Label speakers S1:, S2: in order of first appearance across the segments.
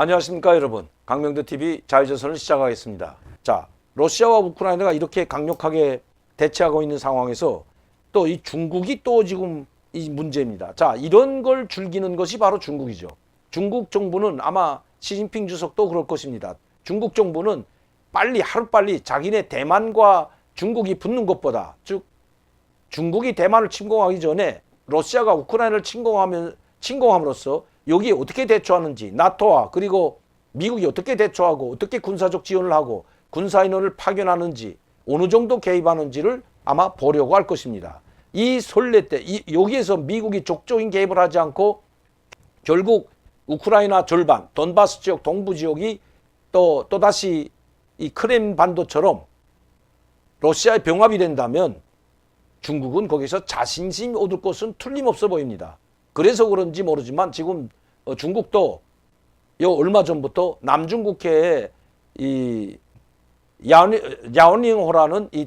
S1: 안녕하십니까 여러분 강명도 TV 자유조선을 시작하겠습니다. 자 러시아와 우크라이나가 이렇게 강력하게 대치하고 있는 상황에서 또 이 중국이 또 지금 이 문제입니다. 자 이런 걸 즐기는 것이 바로 중국이죠. 중국 정부는 아마 시진핑 주석도 그럴 것입니다. 중국 정부는 빨리 하루빨리 자기네 대만과 중국이 붙는 것보다 즉 중국이 대만을 침공하기 전에 러시아가 우크라이나를 침공하면 침공함으로써 여기에 어떻게 대처하는지 나토와 그리고 미국이 어떻게 대처하고 어떻게 군사적 지원을 하고 군사 인원을 파견하는지 어느 정도 개입하는지를 아마 보려고 할 것입니다. 이 설레 때 이, 여기에서 미국이 적극적인 개입을 하지 않고 결국 우크라이나 절반 돈바스 지역 동부 지역이 또 또다시 이 크렘 반도처럼 러시아의 병합이 된다면 중국은 거기서 자신심이 얻을 것은 틀림없어 보입니다. 그래서 그런지 모르지만 지금 어, 중국도 요 얼마 전부터 남중국해에 이 야오닝, 야오닝호라는 이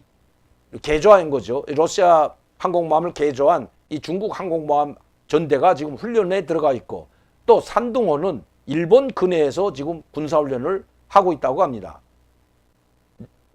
S1: 개조한 거죠. 러시아 항공모함을 개조한 이 중국 항공모함 전대가 지금 훈련에 들어가 있고 또 산둥호는 일본 근해에서 지금 군사훈련을 하고 있다고 합니다.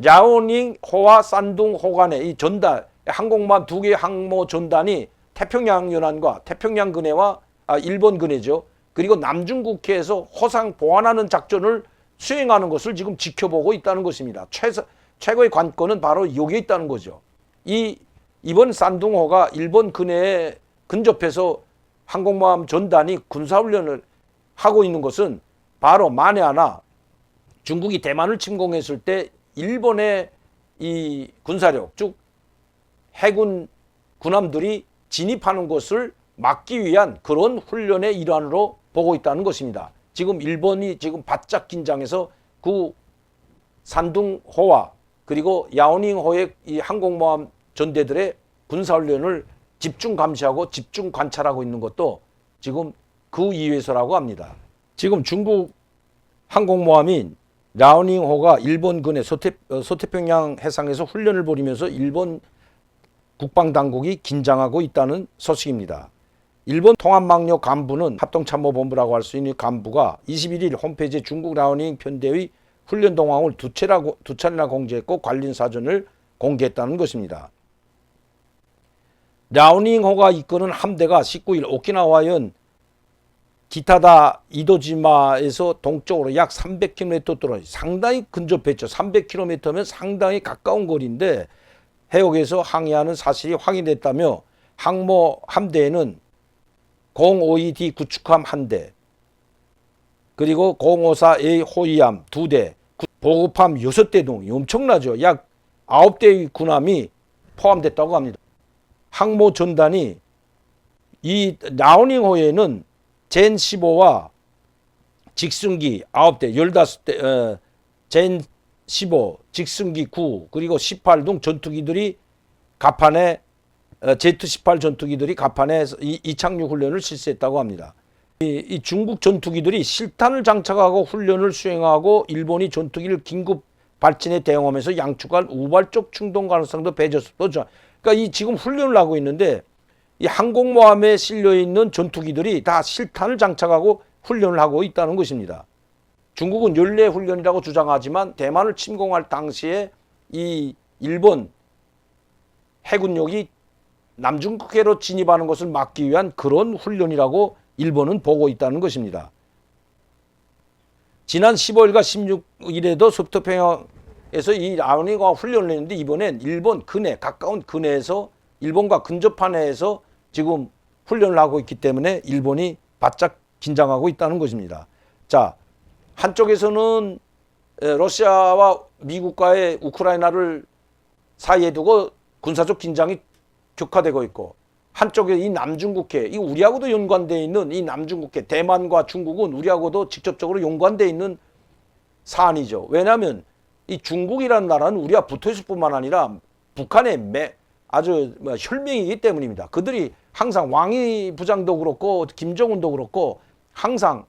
S1: 야오닝호와 산둥호 간의 이 전달 항공모함 두 개의 항모 전단이 태평양 연안과 태평양 근해와 아, 일본 근해죠. 그리고 남중국해에서 호상 보완하는 작전을 수행하는 것을 지금 지켜보고 있다는 것입니다. 최소, 최고의 관건은 바로 여기에 있다는 거죠. 이 이번 산둥호가 일본 근해에 근접해서 항공모함 전단이 군사훈련을 하고 있는 것은 바로 만에 하나 중국이 대만을 침공했을 때 일본의 이 군사력 즉 해군 군함들이 진입하는 것을 막기 위한 그런 훈련의 일환으로 보고 있다는 것입니다. 지금 일본이 지금 바짝 긴장해서 그 산둥호와 그리고 야오닝호의 이 항공모함 전대들의 군사훈련을 집중 감시하고 집중 관찰하고 있는 것도 지금 그 이유에서라고 합니다. 지금 중국 항공모함인 라오닝호가 일본군의 소태, 어, 소태평양 해상에서 훈련을 벌이면서 일본 국방 당국이 긴장하고 있다는 소식입니다. 일본 통합망력 간부는 합동참모본부라고 할 수 있는 간부가 21일 홈페이지에 중국 라오닝 편대의 훈련 동항을 두, 차례나, 두 차례나 공개했고 관련 사전을 공개했다는 것입니다. 라오닝호가 이끄는 함대가 19일 오키나와현 기타다 이도지마에서 동쪽으로 약 300km 떨어 상당히 근접했죠. 300km면 상당히 가까운 거리인데 해역에서 항해하는 사실이 확인됐다며 항모 함대에는 052D 구축함 한 대, 그리고 054A 호위함 두 대, 보급함 여섯 대 등 엄청나죠. 약 아홉 대의 군함이 포함됐다고 합니다. 항모 전단이 이 라우닝호에는 젠 15와 직승기 9대, 15대, 어, 젠 15, 직승기 9, 그리고 18등 전투기들이 갑판에 어, Z18 전투기들이 갑판에 이, 이착륙 훈련을 실시했다고 합니다. 이, 이 중국 전투기들이 실탄을 장착하고 훈련을 수행하고 일본이 전투기를 긴급 발진에 대응하면서 양측간 우발적 충동 가능성도 배제했었죠. 그러니까 이 지금 훈련을 하고 있는데 이 항공모함에 실려 있는 전투기들이 다 실탄을 장착하고 훈련을 하고 있다는 것입니다. 중국은 연례 훈련이라고 주장하지만 대만을 침공할 당시에 이 일본 해군력이 남중국해로 진입하는 것을 막기 위한 그런 훈련이라고 일본은 보고 있다는 것입니다. 지난 15일과 16일에도 서부태평양에서 이 아우니가 훈련을 했는데 이번엔 일본 근해 가까운 근해에서 일본과 근접한 해에서 지금 훈련을 하고 있기 때문에 일본이 바짝 긴장하고 있다는 것입니다. 자, 한쪽에서는 러시아와 미국과의 우크라이나를 사이에 두고 군사적 긴장이 격화되고 있고 한쪽에 이 남중국해, 이 우리하고도 연관되어 있는 이 남중국해, 대만과 중국은 우리하고도 직접적으로 연관되어 있는 사안이죠. 왜냐하면 이 중국이라는 나라는 우리와 붙어 있을 뿐만 아니라 북한의 매, 아주 뭐 혈맹이기 때문입니다. 그들이 항상 왕이 부장도 그렇고 김정은도 그렇고 항상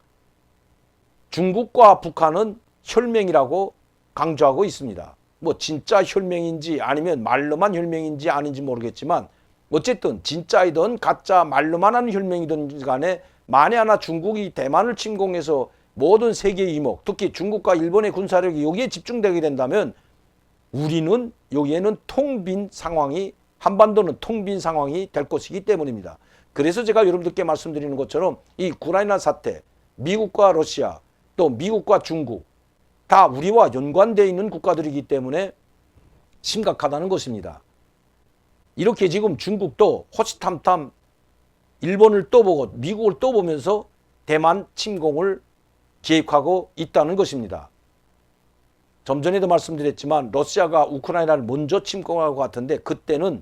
S1: 중국과 북한은 혈맹이라고 강조하고 있습니다. 뭐 진짜 혈맹인지 아니면 말로만 혈맹인지 아닌지 모르겠지만 어쨌든 진짜이든 가짜 말로만 하는 혈맹이든 간에 만에 하나 중국이 대만을 침공해서 모든 세계 이목, 특히 중국과 일본의 군사력이 여기에 집중되게 된다면 우리는 여기에는 통빈 상황이 한반도는 통빈 상황이 될 것이기 때문입니다. 그래서 제가 여러분들께 말씀드리는 것처럼 이 우크라이나 사태, 미국과 러시아, 또 미국과 중국 다 우리와 연관되어 있는 국가들이기 때문에 심각하다는 것입니다. 이렇게 지금 중국도 호시탐탐 일본을 또 보고 미국을 또 보면서 대만 침공을 계획하고 있다는 것입니다. 좀 전에도 말씀드렸지만 러시아가 우크라이나를 먼저 침공할 것 같은데 그때는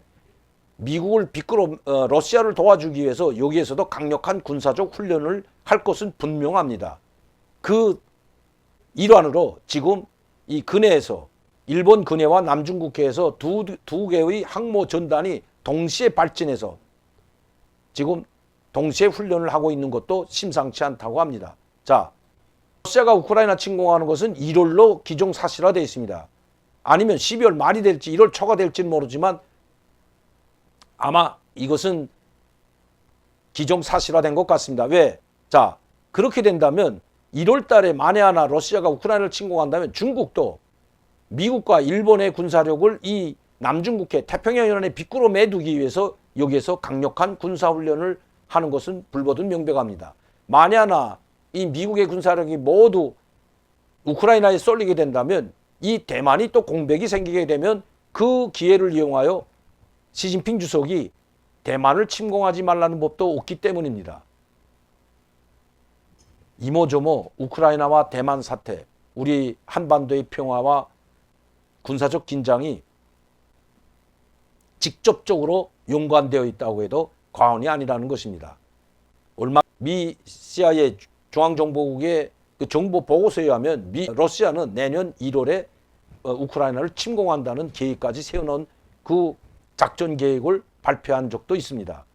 S1: 미국을 비끄러 어, 러시아를 도와주기 위해서 여기에서도 강력한 군사적 훈련을 할 것은 분명합니다. 그 일환으로 지금 이 근해에서 일본 근해와 남중국해에서 두, 두 개의 항모 전단이 동시에 발진해서 지금 동시에 훈련을 하고 있는 것도 심상치 않다고 합니다. 자, 러시아가 우크라이나 침공하는 것은 1월로 기종 사실화되어 있습니다. 아니면 12월 말이 될지 1월 초가 될지는 모르지만 아마 이것은 기종 사실화된 것 같습니다. 왜? 자, 그렇게 된다면 1월 달에 만에 하나 러시아가 우크라이나를 침공한다면 중국도 미국과 일본의 군사력을 이 남중국해 태평양 연안에 비꾸러 매두기 위해서 여기에서 강력한 군사훈련을 하는 것은 불보듯 명백합니다. 만에 하나 이 미국의 군사력이 모두 우크라이나에 쏠리게 된다면 이 대만이 또 공백이 생기게 되면 그 기회를 이용하여 시진핑 주석이 대만을 침공하지 말라는 법도 없기 때문입니다. 이모저모 우크라이나와 대만 사태, 우리 한반도의 평화와 군사적 긴장이 직접적으로 연관되어 있다고 해도 과언이 아니라는 것입니다. 얼마 미 CIA 중앙정보국의 그 정보 보고서에 의하면 미 러시아는 내년 1월에 어, 우크라이나를 침공한다는 계획까지 세워놓은 그 작전 계획을 발표한 적도 있습니다.